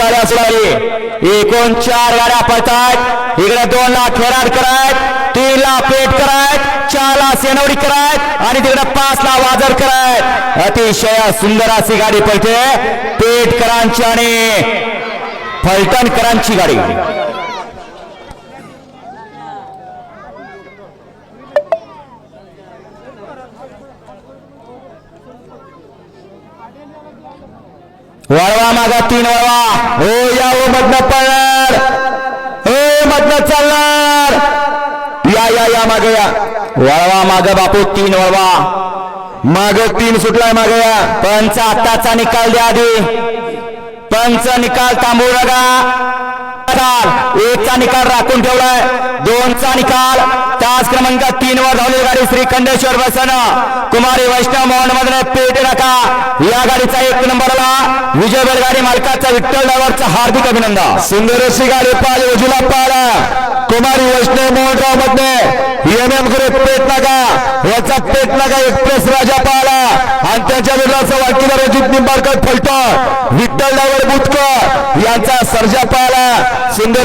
गाड्या सुधारली एकूण चार गाड्या पळतात इकडे दोन ला खेराड करायत तीन ला पेट करायत चार ला सेनवडी करायत आणि तिकडे पाच ला वाजर करायत. अतिशय सुंदर अशी गाडी पळते. पेटकरांची आणि फलटणकरांची गाडी. वळवा मागा तीन वळवा. हो या ओ मधन पळणार. हो मधन चालणार. या या या मागे या. वळवा माग बापू तीन वळवा. माग तीन सुटलाय मागे या. पंच आत्ताचा निकाल द्या आधी. पंच निकाल थांबू नका. एकचा निकाल राखून ठेवलाय. दोनचा निकाल. तास क्रमांक तीन वर धावली गाडी श्री खंडेश्वर बसन. कुमारी वैष्णव मोहन मधन पेट नका. या गाडीचा एक नंबरला विजय बैलगाडी मालकाचा विठ्ठल डावरचा हार्दिक अभिनंदन. सुंदर अशी गाडी पाल उजूला पाला. कुमारी वैष्णव मोहनरावमध्ये एम एम ग्रुप पेट याचा पेट एक्सप्रेस राजा पाला आणि त्यांच्या विरोधाचा वाटकीला रजित निंबाळकर फलटण. विठ्ठल डावर बुटकर यांचा सर्जा पाला सुंदर